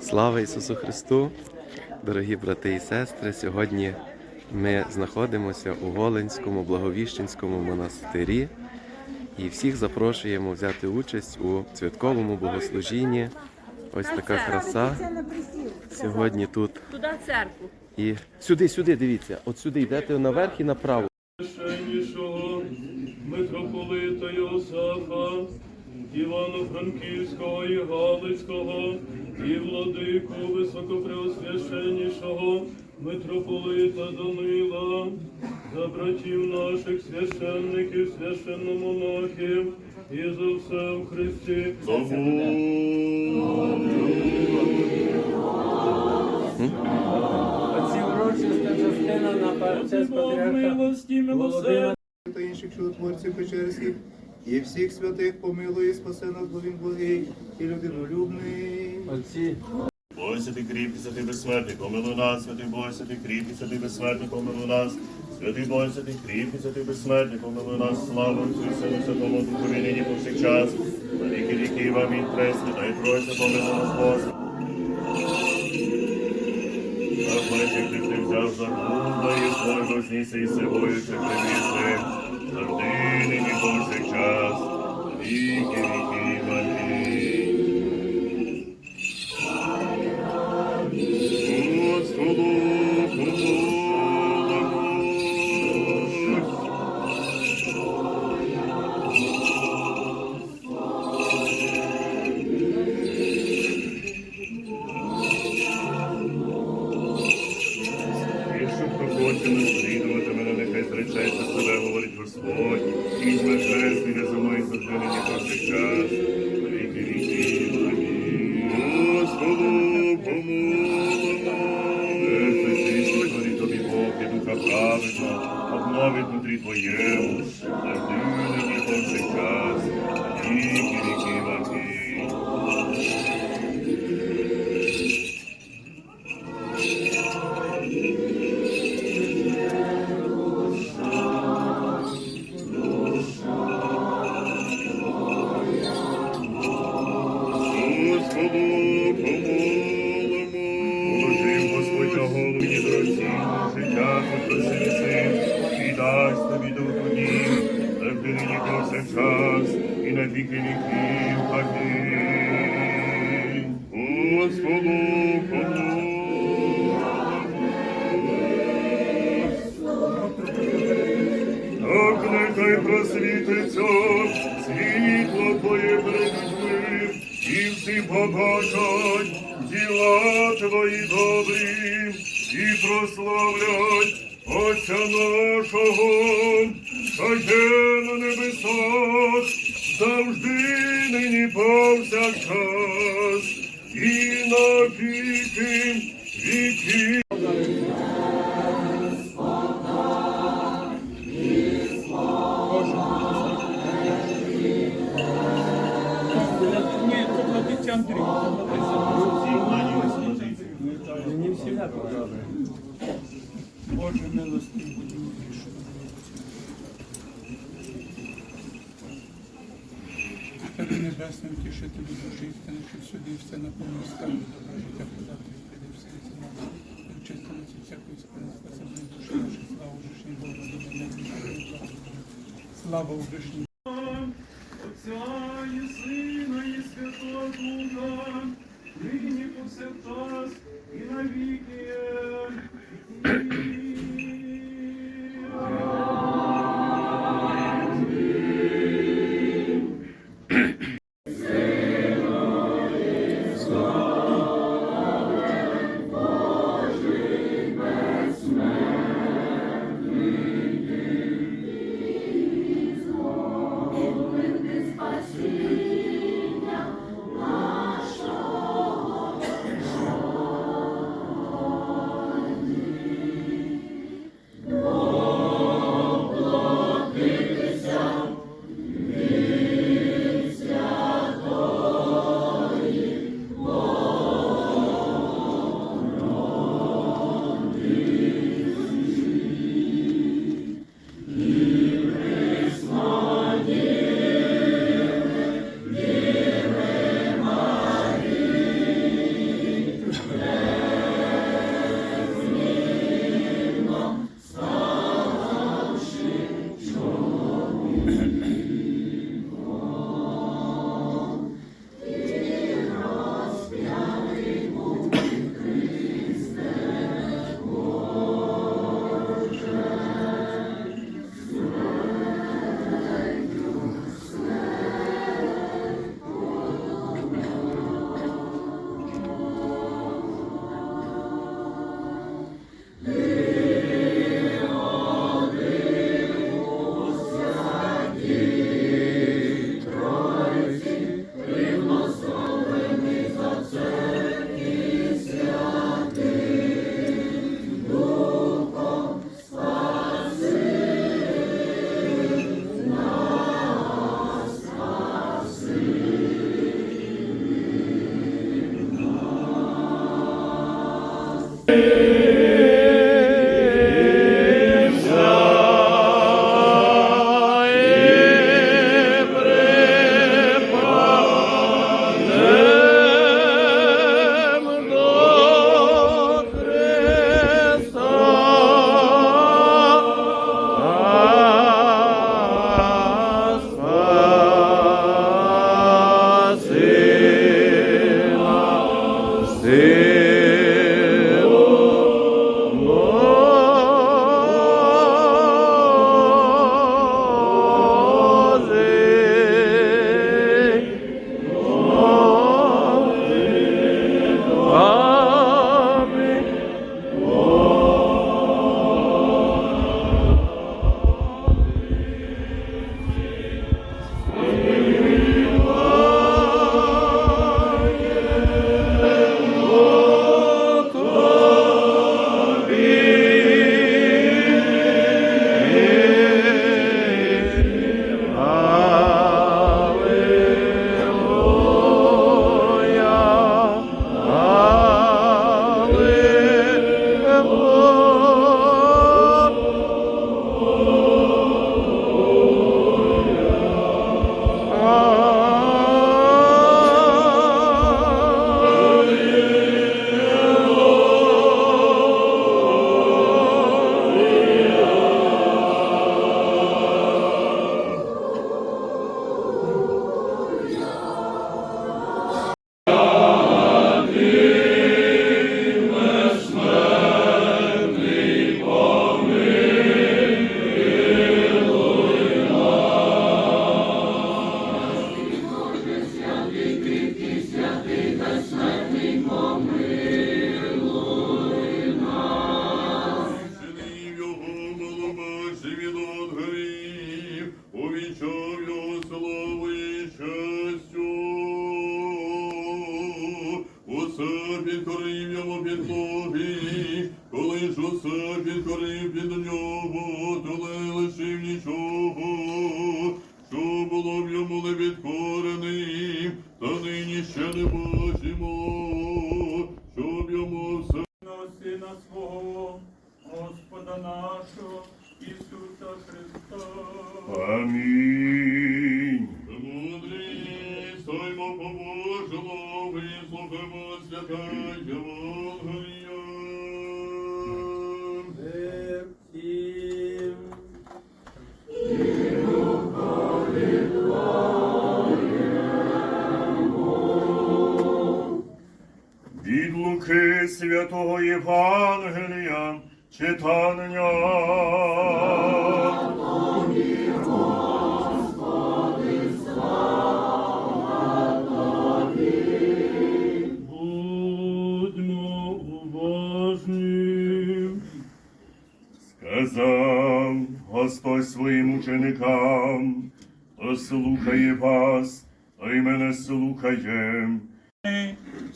Слава Ісусу Христу! Дорогі брати і сестри! Сьогодні ми знаходимося у Голенському Благовіщенському монастирі і всіх запрошуємо взяти участь у святковому богослужінні. Ось така краса. Сьогодні тут. Туди церкву. І сюди, сюди, дивіться. От сюди йдете наверх і направо. митрополита Йосафа, Івано-Франківського і Галицького, і владику високопреосвященнішого митрополита Данила, за братів наших священників, священномонахів і за все в Христі. Частина на Володимира. Та інших чудотворців Печерських, і всіх святих помилуй, і спаси нас, бо він благий і людинолюбний. Отці. Бой святий кріпкий, святий безсмертний, помилуй нас, святий Бой, святий кріпкий, святий безсмертний, помилуй нас, святий Бой, святий кріпкий, святий безсмертний, помилуй нас, слава Отцю і Сину, Святому Духу, і нині повсякчас, на віки віків, амінь, пресвятай, Тройця, помилуй нас, майчик ти ти взяв за і свой вознісся і сивою, чи привіси, завжди, нині повсякчас, віки віки. Мені всіляко добре. Боже милості, будь Тебе небесним тішителю душі істини, що всюди і все наповнює скарбу добре життя подати Очистилися всякої спини, спасибі душі наші, славу жишній Богу, до мене Слава у Щастю. Усе підкорив йому підлоги, коли ж усе підкорив під вислухаємо святе Євангелія. Від Луки святого Євангелія читання. Сказав Господь своїм ученикам, хто слухає вас, той мене слухає.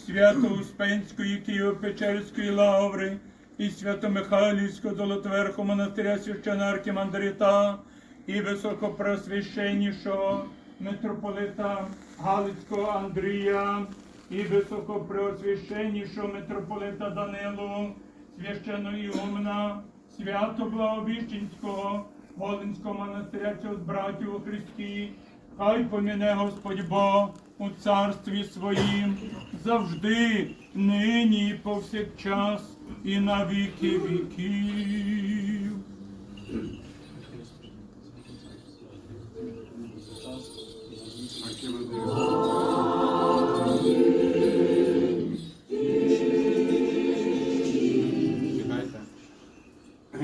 Свято-Успенської Києво-Печерської лаври і Свято-Михайлівського Золотоверху монастиря священарки Мандрита і високопросвященнішого митрополита Галицького Андрія і високопреосвященнішого митрополита Данилу, священного Ігумна, свято-благовіщенського Волинського монастиря цього братів у Христі, Хай поміне Господь Бог у царстві своїм завжди, нині і повсякчас, і на віки віків.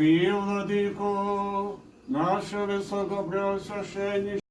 І, владико, наше високопреосвященніше,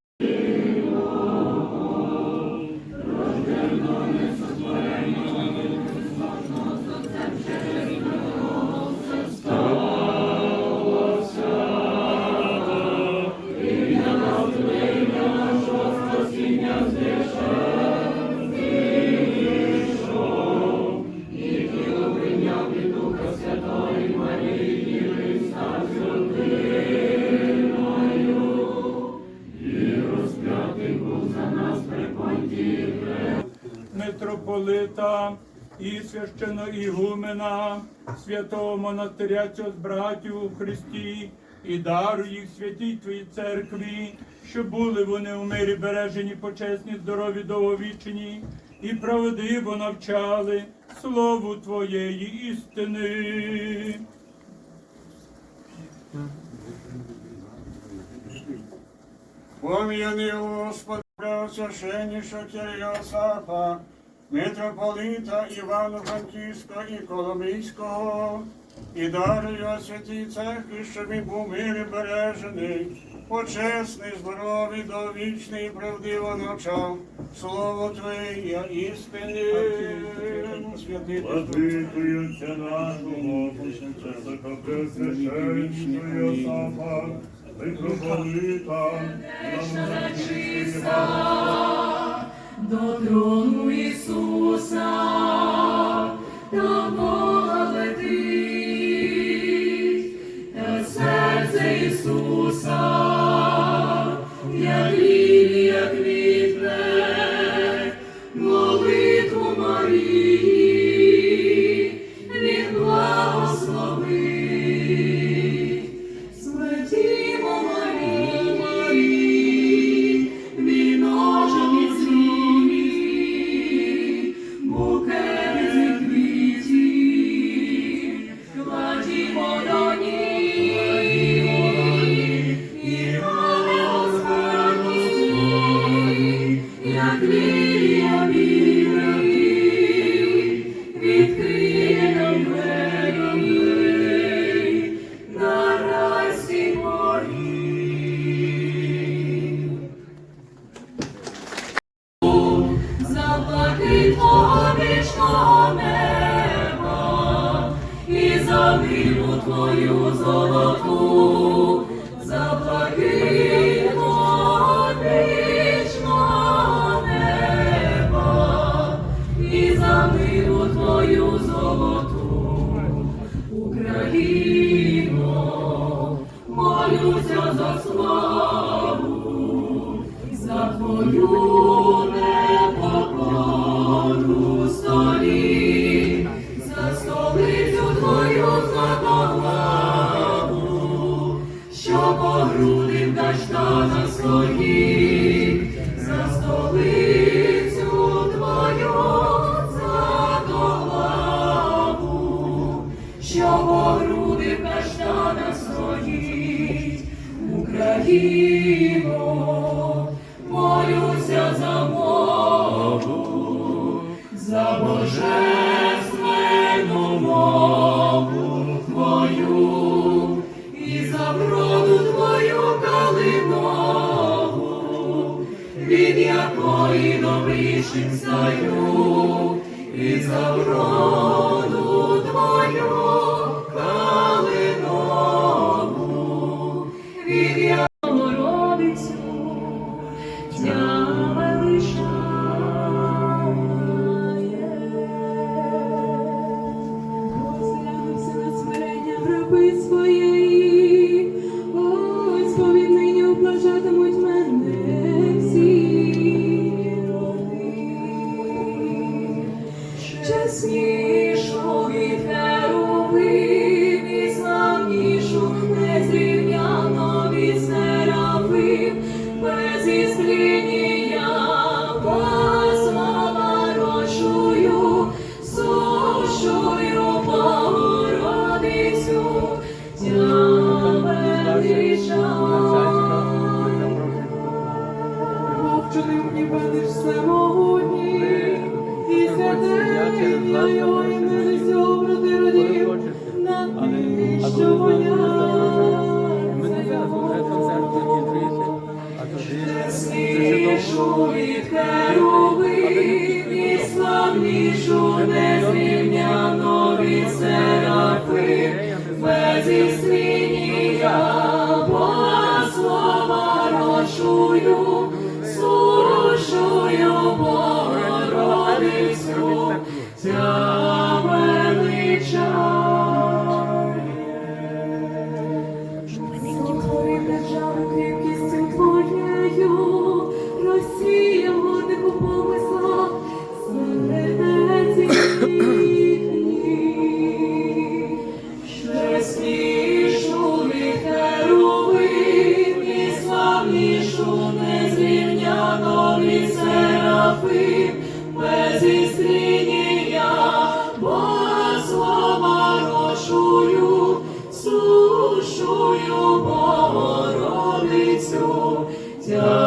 митрополита і священоігумена, святого монастиря цього з братів у Христі, і даруй їх святій Твоїй церкві, щоб були вони у мирі бережені, почесні, здорові, довговічені, і правдиво навчали слову Твоєї істини. Пом'яни, Господи, священніша Кирйосафа, митрополита Івана Франківського і Коломийського, і його святій церкві, щоб він був мир і бережений, почесний, здоровий, довічний і правдиво навчав. Слово Твоє істини, святий Владикою Отця нашого, Високопресвященною Йосафа, митрополита, до трону Ісуса, до в каштанах за столицю твою златоглаву, що по груди стоїть, Україно, якої добрішим стаю, і за вроду твою just you. 저